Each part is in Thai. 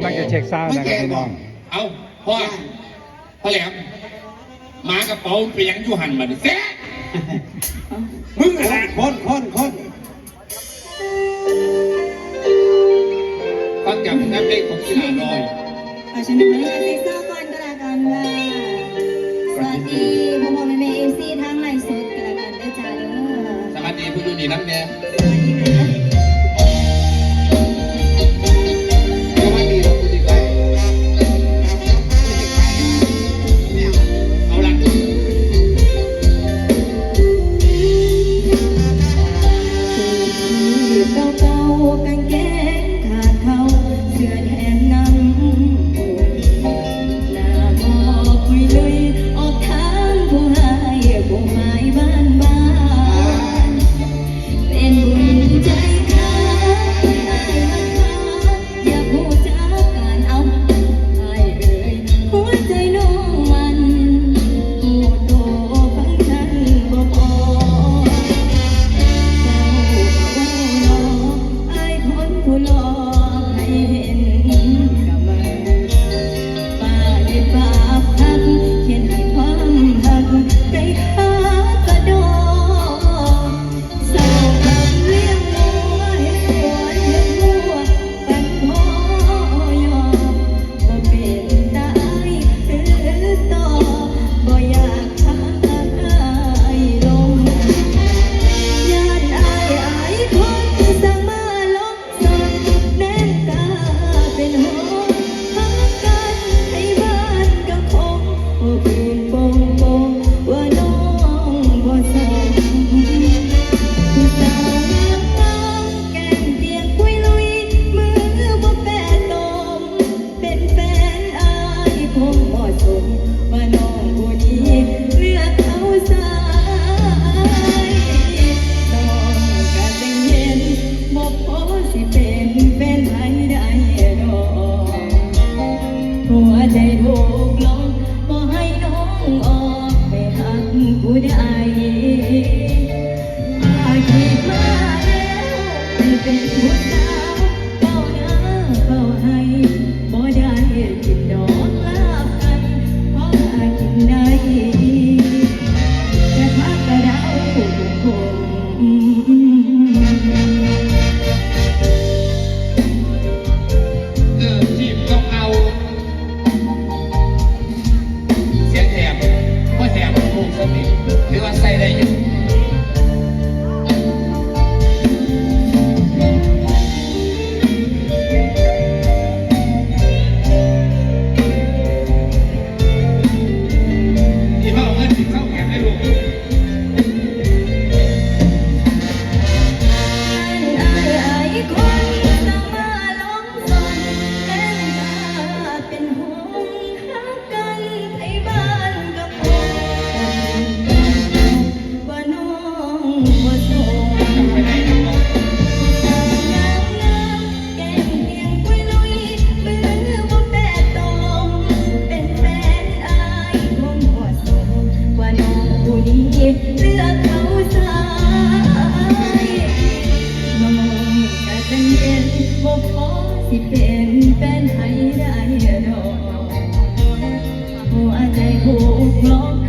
ำลังจะเช็คซาวนะครับพี่น้องเอาพ่อ่อแหลมหมากระเป๋าไปยังยูหันมาดิเซ่มึงแหาคนคนคนฟังจากนักเล่นของกีฬาน้อยอาชิญทุกท่านเซ็กซ์ก่อนก็แล้วกันว่าสวัสดีพ่อพ่อแม่แม่เอฟซีทั้งหลายสุดก็แล้วกันด้จ้าเด้อสวัสดีผู้ดูดีน้ำเนี่ย Thank you. no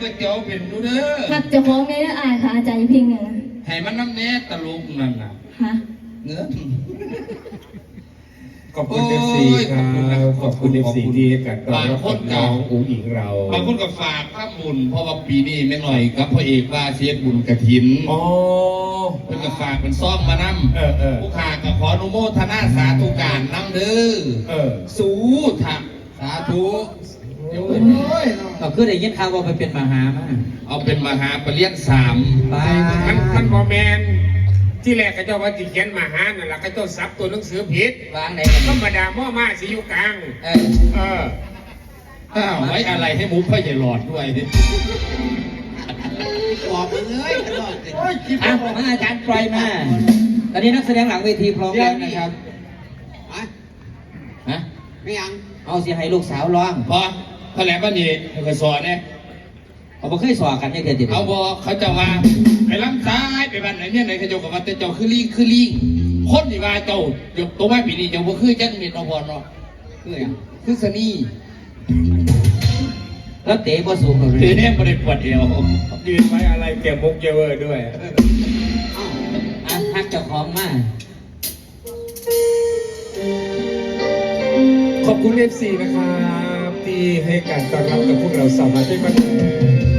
ก๋วยเตี๋ยวเป็นดูเด้อหักจะของม่อายค่ะอาจารย์พิงเนี่ยนให้มันน้ำแน่ตะลุกนั่นน่ะฮะเนื้อ ขอบคุณเอฟซีครับขอบคุณเอฟซีที่ให้การต้นรับกับน้องอุ๋งอิงเรา บางคนก็ฝากข้าบุญเพราะว่าปีนี้ไม่หน่อยกับพระเอกว่าเชียบุญกระถินอ๋อ เพิ่นก็ฝากเป็นซ่อมมานำเออเออ ผู้ขาก็ขออนุโมทนาสาธุการนํเด้อเออ สู้ทะสาธุโอ้ย ก็คือได้ยินข่าวว่าไปเป็นมหามา เอาเป็นมหาปรริญญาสามไปมันมันบอแมนที่แรกก็เจ้าว่าจิเขียนมาหานั่นแหละก็เจ้าซับตัวหนังสือผิดวางไหนกันธรรมดาหม้อมาสิอยู่กลาง เออเอออ้าวไว้อะไรให้หมูพ่อใหญ่หลอดด้วยดิบอกไปเลยตลอดเลยอะมาอาจารย์ปล่อยมา ตอนนี้นักแสดงหลังเวทีพร้อมแล้วนะครับไปฮะไม่ยังเอาเสียให้ลูกสาวร้องพอ เขาแหลมว่านี่ให้ก็สอนเนี่ยเอาบ่เคยสอกันเนี่ยเดียวติดเอาบอเขาจะว่าไปล้ำซ้ายไปบ้านไหนเนี่ยไหนเขาจะบอกว่าแต่เจ้าคือลิงคือลิงคนที่ว่าเจ้าเดี๋ยวตัวว่าปีนี้เจ้าบ่คือจังเม็ดเอาบอลเนาะคือหยังคือสนี่แล้วเตะบ่สูงเลยเตเนี่ยบ่ได้ปวดเอวยืนไว้อะไรเก็บมุกเยเวอร์ด้วยอะทักเจ้าของมาขอบคุณเอฟซีนะครับ ที่ให้การต้อนรับกับพวกเราสามารถได้มา